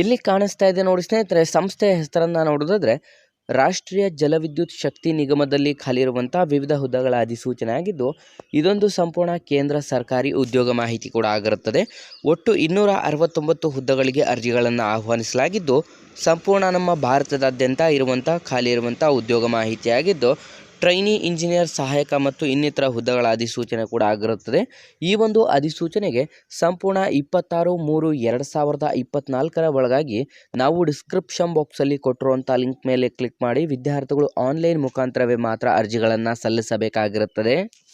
ಇಲ್ಲಿ ಕಾಣಿಸ್ತಾ ಇದೆ ನೋಡಿ ಸ್ನೇಹಿತರೆ ಸಂಸ್ಥೆಯ ಹೆಸರನ್ನು ನೋಡೋದಾದ್ರೆ ರಾಷ್ಟ್ರೀಯ ಜಲವಿದ್ಯುತ್ ಶಕ್ತಿ ನಿಗಮದಲ್ಲಿ ಖಾಲಿ ಇರುವಂಥ ವಿವಿಧ ಹುದ್ದೆಗಳ ಅಧಿಸೂಚನೆ ಆಗಿದ್ದು, ಇದೊಂದು ಸಂಪೂರ್ಣ ಕೇಂದ್ರ ಸರ್ಕಾರಿ ಉದ್ಯೋಗ ಮಾಹಿತಿ ಕೂಡ ಆಗಿರುತ್ತದೆ. ಒಟ್ಟು ಇನ್ನೂರ ಅರವತ್ತೊಂಬತ್ತು ಹುದ್ದೆಗಳಿಗೆ ಅರ್ಜಿಗಳನ್ನು ಆಹ್ವಾನಿಸಲಾಗಿದ್ದು, ಸಂಪೂರ್ಣ ನಮ್ಮ ಭಾರತದಾದ್ಯಂತ ಇರುವಂಥ ಖಾಲಿ ಇರುವಂಥ ಉದ್ಯೋಗ ಮಾಹಿತಿಯಾಗಿದ್ದು ಟ್ರೈನಿ ಇಂಜಿನಿಯರ್ ಸಹಾಯಕ ಮತ್ತು ಇನ್ನಿತರ ಹುದ್ದೆಗಳ ಅಧಿಸೂಚನೆ ಕೂಡ ಆಗಿರುತ್ತದೆ. ಈ ಒಂದು ಅಧಿಸೂಚನೆಗೆ ಸಂಪೂರ್ಣ ಇಪ್ಪತ್ತಾರು ಮೂರು ಎರಡು ಸಾವಿರದ ಇಪ್ಪತ್ತ್ನಾಲ್ಕರ ಒಳಗಾಗಿ ನಾವು ಡಿಸ್ಕ್ರಿಪ್ಷನ್ ಬಾಕ್ಸಲ್ಲಿ ಕೊಟ್ಟಿರುವಂಥ ಲಿಂಕ್ ಮೇಲೆ ಕ್ಲಿಕ್ ಮಾಡಿ ವಿದ್ಯಾರ್ಥಿಗಳು ಆನ್ಲೈನ್ ಮುಖಾಂತರವೇ ಮಾತ್ರ ಅರ್ಜಿಗಳನ್ನು ಸಲ್ಲಿಸಬೇಕಾಗಿರುತ್ತದೆ.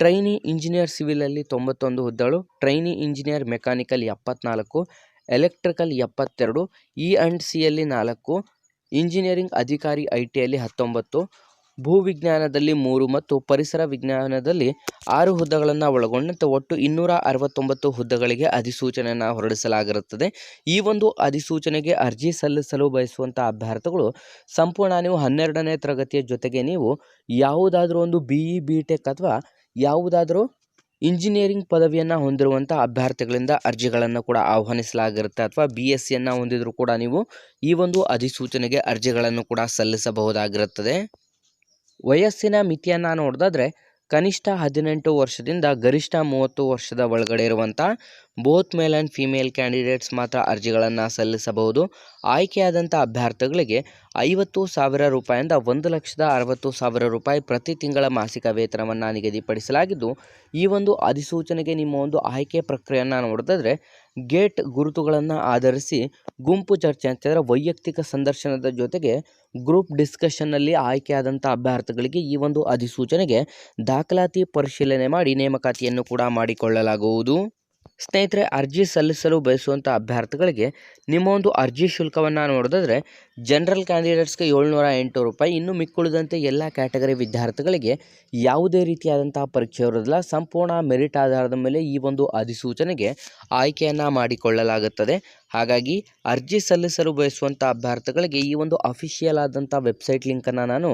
ಟ್ರೈನಿ ಇಂಜಿನಿಯರ್ ಸಿವಿಲಲ್ಲಿ ತೊಂಬತ್ತೊಂದು ಹುದ್ದೆಗಳು ಟ್ರೈನಿ ಇಂಜಿನಿಯರ್ ಮೆಕ್ಯಾನಿಕಲ್ ಎಪ್ಪತ್ನಾಲ್ಕು, ಎಲೆಕ್ಟ್ರಿಕಲ್ ಎಪ್ಪತ್ತೆರಡು, ಇ ಆ್ಯಂಡ್ ಸಿಯಲ್ಲಿ ನಾಲ್ಕು, ಇಂಜಿನಿಯರಿಂಗ್ ಅಧಿಕಾರಿ ಐ ಟಿಯಲ್ಲಿ ಹತ್ತೊಂಬತ್ತು, ಭೂವಿಜ್ಞಾನದಲ್ಲಿ ಮೂರು ಮತ್ತು ಪರಿಸರ ವಿಜ್ಞಾನದಲ್ಲಿ ಆರು ಹುದ್ದೆಗಳನ್ನು ಒಳಗೊಂಡಂತೆ ಒಟ್ಟು ಇನ್ನೂರ ಅರವತ್ತೊಂಬತ್ತು ಹುದ್ದೆಗಳಿಗೆ ಅಧಿಸೂಚನೆಯನ್ನು ಹೊರಡಿಸಲಾಗಿರುತ್ತದೆ. ಈ ಒಂದು ಅಧಿಸೂಚನೆಗೆ ಅರ್ಜಿ ಸಲ್ಲಿಸಲು ಬಯಸುವಂಥ ಅಭ್ಯರ್ಥಿಗಳು ಸಂಪೂರ್ಣ ನೀವು ಹನ್ನೆರಡನೇ ತರಗತಿಯ ಜೊತೆಗೆ ನೀವು ಯಾವುದಾದ್ರೂ ಒಂದು ಬಿ ಇ, ಬಿ ಟೆಕ್ ಅಥವಾ ಯಾವುದಾದ್ರೂ ಇಂಜಿನಿಯರಿಂಗ್ ಪದವಿಯನ್ನು ಹೊಂದಿರುವಂಥ ಅಭ್ಯರ್ಥಿಗಳಿಂದ ಅರ್ಜಿಗಳನ್ನು ಕೂಡ ಆಹ್ವಾನಿಸಲಾಗಿರುತ್ತೆ ಅಥವಾ ಬಿ ಎಸ್ ಸಿಯನ್ನು ಹೊಂದಿದರೂ ಕೂಡ ನೀವು ಈ ಒಂದು ಅಧಿಸೂಚನೆಗೆ ಅರ್ಜಿಗಳನ್ನು ಕೂಡ ಸಲ್ಲಿಸಬಹುದಾಗಿರುತ್ತದೆ. ವಯಸ್ಸಿನ ಮಿತಿಯನ್ನು ನೋಡಿದಾದ್ರೆ ಕನಿಷ್ಠ ಹದಿನೆಂಟು ವರ್ಷದಿಂದ ಗರಿಷ್ಠ ಮೂವತ್ತು ವರ್ಷದ ಒಳಗಡೆ ಇರುವಂಥ both male and female candidates ಮಾತ್ರ ಅರ್ಜಿಗಳನ್ನು ಸಲ್ಲಿಸಬಹುದು. ಆಯ್ಕೆಯಾದಂಥ ಅಭ್ಯರ್ಥಿಗಳಿಗೆ ಐವತ್ತು ಸಾವಿರ ರೂಪಾಯಿಂದ ಒಂದು ಲಕ್ಷದ ಅರವತ್ತು ಸಾವಿರ ರೂಪಾಯಿ ಪ್ರತಿ ತಿಂಗಳ ಮಾಸಿಕ ವೇತನವನ್ನು ನಿಗದಿಪಡಿಸಲಾಗಿದ್ದು, ಈ ಒಂದು ಅಧಿಸೂಚನೆಗೆ ನಿಮ್ಮ ಒಂದು ಆಯ್ಕೆ ಪ್ರಕ್ರಿಯೆಯನ್ನು ನೋಡಿದ್ರೆ ಗೇಟ್ ಗುರುತುಗಳನ್ನು ಆಧರಿಸಿ ಗುಂಪು ಚರ್ಚೆ ಅಂತ ಹೇಳಿದ್ರೆ ವೈಯಕ್ತಿಕ ಸಂದರ್ಶನದ ಜೊತೆಗೆ ಗ್ರೂಪ್ ಡಿಸ್ಕಷನ್ನಲ್ಲಿ ಆಯ್ಕೆಯಾದಂಥ ಅಭ್ಯರ್ಥಿಗಳಿಗೆ ಈ ಒಂದು ಅಧಿಸೂಚನೆಗೆ ದಾಖಲಾತಿ ಪರಿಶೀಲನೆ ಮಾಡಿ ನೇಮಕಾತಿಯನ್ನು ಕೂಡ ಮಾಡಿಕೊಳ್ಳಲಾಗುವುದು. ಸ್ನೇಹಿತರೆ, ಅರ್ಜಿ ಸಲ್ಲಿಸಲು ಬಯಸುವಂಥ ಅಭ್ಯರ್ಥಿಗಳಿಗೆ ನಿಮ್ಮ ಒಂದು ಅರ್ಜಿ ಶುಲ್ಕವನ್ನು ನೋಡಿದ್ರೆ ಜನರಲ್ ಕ್ಯಾಂಡಿಡೇಟ್ಸ್ಗೆ ಏಳ್ನೂರ ಎಂಟು ರೂಪಾಯಿ, ಇನ್ನು ಮಿಕ್ಕುಳಿದಂತೆ ಎಲ್ಲ ಕ್ಯಾಟಗರಿ ವಿದ್ಯಾರ್ಥಿಗಳಿಗೆ ಯಾವುದೇ ರೀತಿಯಾದಂತಹ ಪರೀಕ್ಷೆ ಇರೋದಿಲ್ಲ ಸಂಪೂರ್ಣ ಮೆರಿಟ್ ಆಧಾರದ ಮೇಲೆ ಈ ಒಂದು ಅಧಿಸೂಚನೆಗೆ ಆಯ್ಕೆಯನ್ನು ಮಾಡಿಕೊಳ್ಳಲಾಗುತ್ತದೆ. ಹಾಗಾಗಿ ಅರ್ಜಿ ಸಲ್ಲಿಸಲು ಬಯಸುವಂಥ ಅಭ್ಯರ್ಥಿಗಳಿಗೆ ಈ ಒಂದು ಅಫಿಷಿಯಲ್ ಆದಂಥ ವೆಬ್ಸೈಟ್ ಲಿಂಕನ್ನು ನಾನು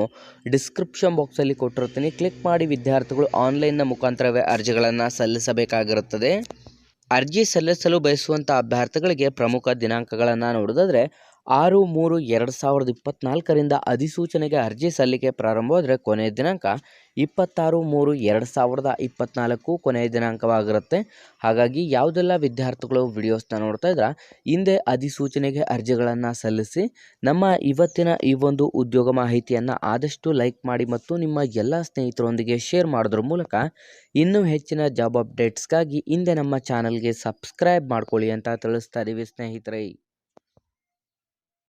ಡಿಸ್ಕ್ರಿಪ್ಷನ್ ಬಾಕ್ಸಲ್ಲಿ ಕೊಟ್ಟಿರ್ತೀನಿ ಕ್ಲಿಕ್ ಮಾಡಿ ವಿದ್ಯಾರ್ಥಿಗಳು ಆನ್ಲೈನ್ನ ಮುಖಾಂತರವೇ ಅರ್ಜಿಗಳನ್ನು ಸಲ್ಲಿಸಬೇಕಾಗಿರುತ್ತದೆ. ಅರ್ಜಿ ಸಲ್ಲಿಸಲು ಬಯಸುವಂಥ ಅಭ್ಯರ್ಥಿಗಳಿಗೆ ಪ್ರಮುಖ ದಿನಾಂಕಗಳನ್ನು ನೋಡೋದಾದರೆ ಆರು ಮೂರು ಎರಡು ಸಾವಿರದ ಇಪ್ಪತ್ತ್ನಾಲ್ಕರಿಂದ ಅಧಿಸೂಚನೆಗೆ ಅರ್ಜಿ ಸಲ್ಲಿಕೆ ಪ್ರಾರಂಭವಾದರೆ ಕೊನೆಯ ದಿನಾಂಕ ಇಪ್ಪತ್ತಾರು ಮೂರು ಎರಡು ಸಾವಿರದ ಇಪ್ಪತ್ತ್ನಾಲ್ಕು ಕೊನೆಯ ದಿನಾಂಕವಾಗಿರುತ್ತೆ. ಹಾಗಾಗಿ ಯಾವುದೆಲ್ಲ ವಿದ್ಯಾರ್ಥಿಗಳು ವಿಡಿಯೋಸ್ನ ನೋಡ್ತಾ ಇದ್ರೆ, ಹಿಂದೆ ಅಧಿಸೂಚನೆಗೆ ಅರ್ಜಿಗಳನ್ನು ಸಲ್ಲಿಸಿ, ನಮ್ಮ ಇವತ್ತಿನ ಈ ಒಂದು ಉದ್ಯೋಗ ಮಾಹಿತಿಯನ್ನು ಆದಷ್ಟು ಲೈಕ್ ಮಾಡಿ ಮತ್ತು ನಿಮ್ಮ ಎಲ್ಲ ಸ್ನೇಹಿತರೊಂದಿಗೆ ಶೇರ್ ಮಾಡೋದ್ರ ಮೂಲಕ ಇನ್ನೂ ಹೆಚ್ಚಿನ ಜಾಬ್ ಅಪ್ಡೇಟ್ಸ್ಗಾಗಿ ಹಿಂದೆ ನಮ್ಮ ಚಾನಲ್ಗೆ ಸಬ್ಸ್ಕ್ರೈಬ್ ಮಾಡ್ಕೊಳ್ಳಿ ಅಂತ ತಿಳಿಸ್ತಾ ಇದ್ದೀವಿ ಸ್ನೇಹಿತರೆ.